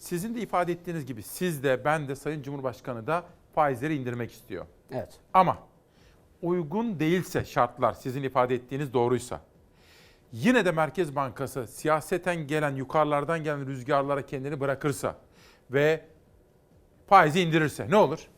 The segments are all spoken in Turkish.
Sizin de ifade ettiğiniz gibi siz de ben de Sayın Cumhurbaşkanı da faizleri indirmek istiyor. Evet. Ama uygun değilse şartlar sizin ifade ettiğiniz doğruysa yine de Merkez Bankası siyaseten gelen yukarılardan gelen rüzgarlara kendini bırakırsa ve faizi indirirse ne olur?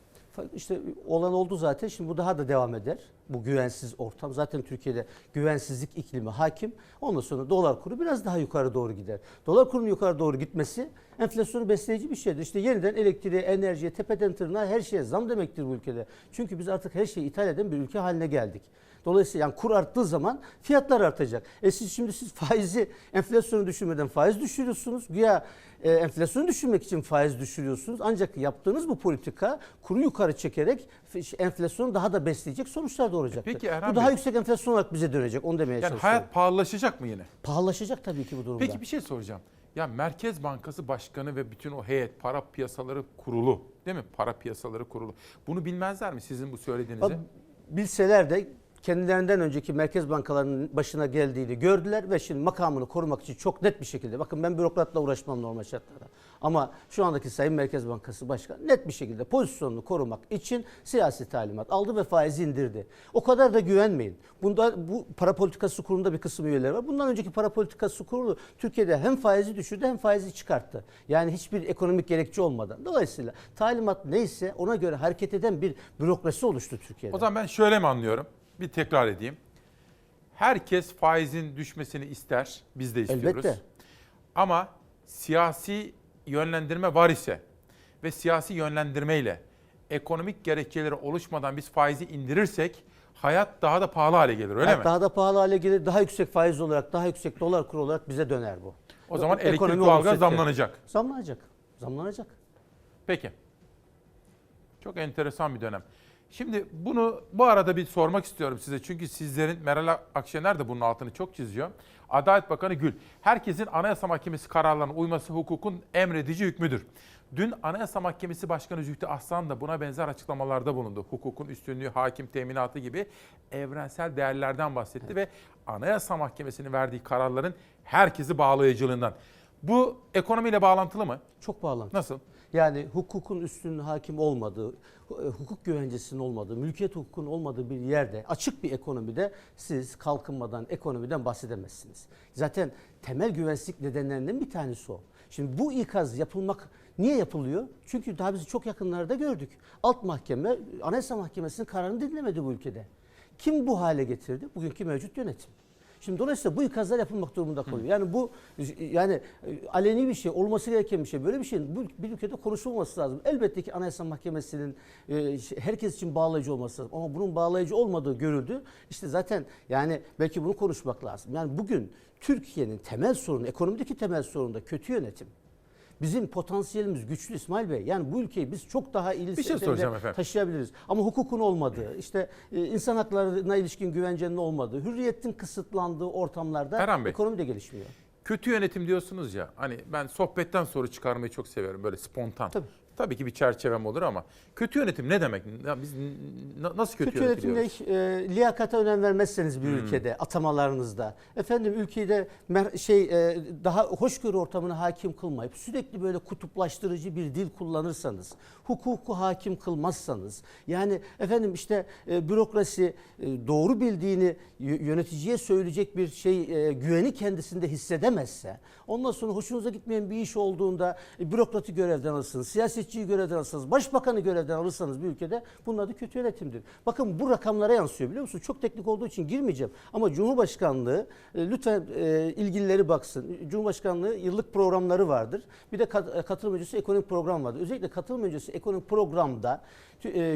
İşte olan oldu zaten. Şimdi bu daha da devam eder. Bu güvensiz ortam. Zaten Türkiye'de güvensizlik iklimi hakim. Ondan sonra dolar kuru biraz daha yukarı doğru gider. Dolar kurunun yukarı doğru gitmesi enflasyonu besleyici bir şeydir. İşte yeniden elektriğe, enerjiye, tepeden tırnağa her şeye zam demektir bu ülkede. Çünkü biz artık her şeyi ithal eden bir ülke haline geldik. Dolayısıyla yani kur arttığı zaman fiyatlar artacak. E siz şimdi siz faizi enflasyonu düşürmeden faiz düşürüyorsunuz. Güya e, enflasyonu düşürmek için faiz düşürüyorsunuz. Ancak yaptığınız bu politika kuru yukarı çekerek enflasyonu daha da besleyecek sonuçlar doğuracaktır. Peki Erhan bu daha Bey- yüksek enflasyon olarak bize dönecek. Onu demeye Yani çalışıyorum. hayat pahalılaşacak mı yine? Pahalılaşacak tabii ki bu durumda. Peki bir şey soracağım. Ya Merkez Bankası Başkanı ve bütün o heyet para piyasaları kurulu değil mi? Para piyasaları kurulu. Bunu bilmezler mi sizin bu söylediğinizi? Bilseler de kendilerinden önceki merkez bankalarının başına geldiğini gördüler ve şimdi makamını korumak için çok net bir şekilde bakın ben bürokratla uğraşmam normal şartlarda. Ama şu andaki Sayın Merkez Bankası Başkanı net bir şekilde pozisyonunu korumak için siyasi talimat aldı ve faizi indirdi. O kadar da güvenmeyin. Bunda bu para politikası kurulunda bir kısım üyeleri var. Bundan önceki para politikası kurulu Türkiye'de hem faizi düşürdü hem faizi çıkarttı. Yani hiçbir ekonomik gerekçe olmadan. Dolayısıyla talimat neyse ona göre hareket eden bir bürokrasi oluştu Türkiye'de. O zaman ben şöyle mi anlıyorum? Bir tekrar edeyim. Herkes faizin düşmesini ister. Biz de istiyoruz. Elbette. Ama siyasi yönlendirme var ise ve siyasi yönlendirmeyle ekonomik gerekçeleri oluşmadan biz faizi indirirsek hayat daha da pahalı hale gelir öyle Evet, mi? Daha da pahalı hale gelir. Daha yüksek faiz olarak, daha yüksek dolar kuru olarak bize döner bu. O zaman Ekonomi elektrik doğalgaz zamlanacak. Zamlanacak. Zamlanacak. Peki. Çok enteresan bir dönem. Şimdi bunu bu arada bir sormak istiyorum size. Çünkü sizlerin Meral Akşener de bunun altını çok çiziyor. Adalet Bakanı Gül, herkesin Anayasa Mahkemesi kararlarına uyması hukukun emredici hükmüdür. Dün Anayasa Mahkemesi Başkanı Zühtü Aslan da buna benzer açıklamalarda bulundu. Hukukun üstünlüğü, hakim teminatı gibi evrensel değerlerden bahsetti ve Anayasa Mahkemesi'nin verdiği kararların herkesi bağlayıcılığından. Bu ekonomiyle bağlantılı mı? Çok bağlantılı. Nasıl? Yani hukukun üstünlüğü hakim olmadığı, e, hukuk güvencesinin olmadığı, mülkiyet hukukunun olmadığı bir yerde, açık bir ekonomide siz kalkınmadan, ekonomiden bahsedemezsiniz. Zaten temel güvensizlik nedenlerinden bir tanesi o. Şimdi bu ikaz yapılmak niye yapılıyor? Çünkü daha biz çok yakınlarda gördük. Alt mahkeme, Anayasa Mahkemesi'nin kararını dinlemedi bu ülkede. Kim bu hale getirdi? Bugünkü mevcut yönetim. Şimdi dolayısıyla bu ikazlar yapılmak durumunda kalıyor. Yani bu yani e, aleni bir şey, olması gereken bir şey. Böyle bir şeyin bu bir ülkede konuşulması lazım. Elbette ki Anayasa Mahkemesi'nin e, şey, herkes için bağlayıcı olması lazım. Ama bunun bağlayıcı olmadığı görüldü. İşte zaten yani belki bunu konuşmak lazım. Yani bugün Türkiye'nin temel sorunu, ekonomideki temel sorunu da kötü yönetim. Bizim potansiyelimiz güçlü İsmail Bey. Yani bu ülkeyi biz çok daha iyi Bir şey seviyede soracağım efendim. taşıyabiliriz. Ama hukukun olmadığı, işte e, insan haklarına ilişkin güvencenin olmadığı, hürriyetin kısıtlandığı ortamlarda Erhan Bey. ekonomi de gelişmiyor. Kötü yönetim diyorsunuz ya. Hani ben sohbetten soru çıkarmayı çok seviyorum böyle spontan. Tabii. Tabii ki bir çerçevem olur ama kötü yönetim ne demek? Ya biz nasıl kötü, Kötü yönetimde e, liyakata önem vermezseniz bir Hmm. ülkede atamalarınızda efendim ülkeyi de şey e, daha hoşgörü ortamına hakim kılmayıp sürekli böyle kutuplaştırıcı bir dil kullanırsanız, hukuku hakim kılmazsanız yani efendim işte e, bürokrasi e, doğru bildiğini yöneticiye söyleyecek bir şey e, güveni kendisinde hissedemezse ondan sonra hoşunuza gitmeyen bir iş olduğunda e, bürokratı görevden alırsınız, siyasetçiyi görevden alırsınız, başbakanı görevden alırsanız bir ülkede bunun adı kötü yönetimdir. Bakın bu rakamlara yansıyor biliyor musunuz? Çok teknik olduğu için girmeyeceğim. Ama Cumhurbaşkanlığı e, lütfen e, ilgilileri baksın. Cumhurbaşkanlığı yıllık programları vardır. Bir de kat, katılım öncesi ekonomik program vardır. Özellikle katılım öncesi ekonomik programda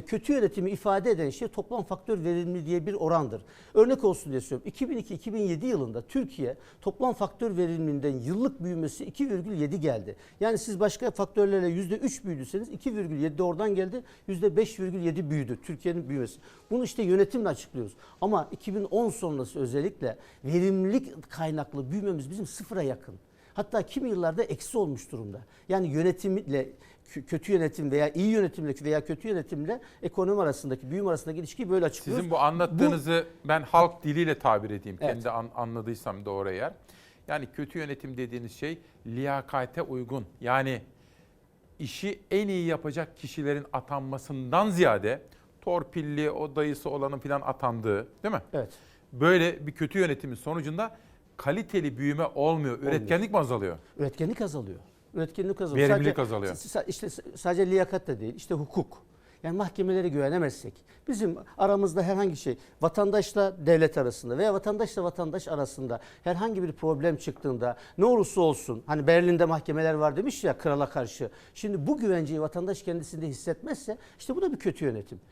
kötü yönetimi ifade eden şey toplam faktör verimli diye bir orandır. Örnek olsun diye söylüyorum. 2002-2007 yılında Türkiye toplam faktör verimliliğinden yıllık büyümesi 2,7 geldi. Yani siz başka faktörlerle %3 büyüdüyseniz 2,7 de oradan geldi. %5,7 büyüdü Türkiye'nin büyümesi. Bunu işte yönetimle açıklıyoruz. Ama 2010 sonrası özellikle verimlilik kaynaklı büyümemiz bizim sıfıra yakın. Hatta kimi yıllarda eksi olmuş durumda. Yani yönetimle kö- kötü yönetim veya iyi yönetimle veya kötü yönetimle ekonomi arasındaki büyüme arasındaki ilişkiyi böyle açıklıyoruz. Sizin bu anlattığınızı ben halk diliyle tabir edeyim. Evet. Kendi an- anladıysam doğru eğer. Yani kötü yönetim dediğiniz şey liyakate uygun. Yani işi en iyi yapacak kişilerin atanmasından ziyade torpilli o dayısı olanın filan atandığı değil mi? Evet. Böyle bir kötü yönetimin sonucunda kaliteli büyüme olmuyor. Üretkenlik mi azalıyor? Üretkenlik azalıyor. Üretkenlik azalıyor. Verimlilik Sadece- azalıyor. İşte sadece liyakat da değil, işte hukuk. Yani mahkemelere güvenemezsek, bizim aramızda herhangi şey, vatandaşla devlet arasında veya vatandaşla vatandaş arasında herhangi bir problem çıktığında ne olursa olsun, hani Berlin'de mahkemeler var demiş ya krala karşı. Şimdi bu güvenceyi vatandaş kendisinde hissetmezse işte bu da bir kötü yönetim.